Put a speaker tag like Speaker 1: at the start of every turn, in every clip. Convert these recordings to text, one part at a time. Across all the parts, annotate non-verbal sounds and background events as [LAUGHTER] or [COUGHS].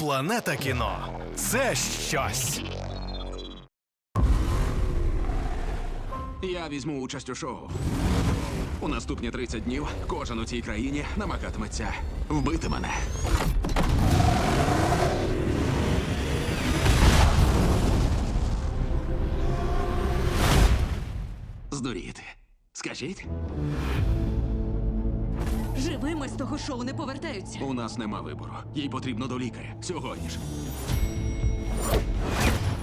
Speaker 1: Планета кіно це щось.
Speaker 2: Я візьму участь у шоу. У наступні 30 днів кожен у цій країні намагатиметься вбити мене. Здуріти. Скажіть,
Speaker 3: Живими з того шоу не повертаються.
Speaker 2: у нас нема вибору. Їй потрібно до лікаря. Сьогодні ж.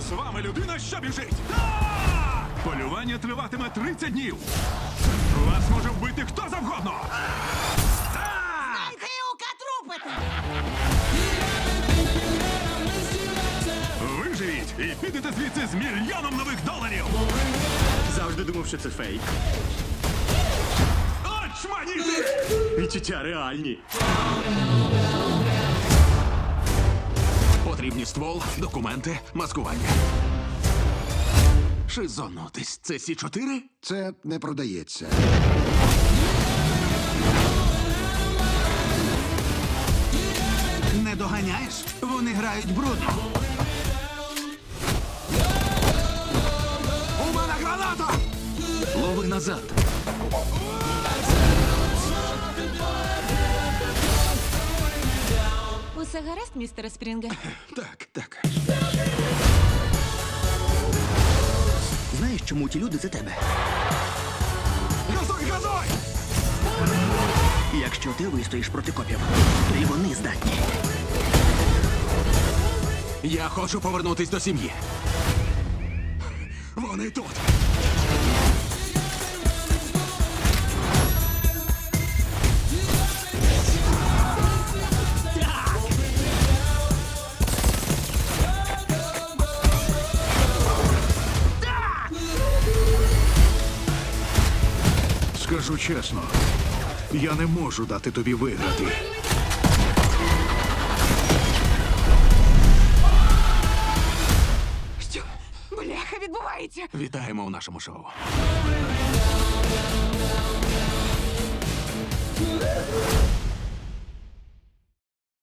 Speaker 4: З вами людина, що біжить! Полювання триватиме 30 днів. Вас може вбити хто завгодно.
Speaker 5: Трупити!
Speaker 4: Виживіть і підете звідси з мільйоном нових доларів.
Speaker 6: Завжди думав, що це фейк.
Speaker 4: Очманіти!
Speaker 6: Відчуття реальні.
Speaker 2: Потрібні ствол, документи, маскування. Шизонутись. Це Сі 4
Speaker 7: Це не продається.
Speaker 2: Не доганяєш? Вони грають брудно. У мене граната! Лови назад.
Speaker 3: Усе гаразд, містере Спрінге? [COUGHS]
Speaker 2: Так, так.
Speaker 6: Знаєш, чому ті люди за тебе?
Speaker 2: Газуй, газуй!
Speaker 6: Якщо ти вистоїш проти копів, то і вони здатні.
Speaker 2: Я хочу повернутись до сім'ї. Вони тут.
Speaker 4: Скажу чесно, я не можу дати тобі виграти.
Speaker 5: Що? Бляха відбувається!
Speaker 2: Вітаємо у нашому шоу.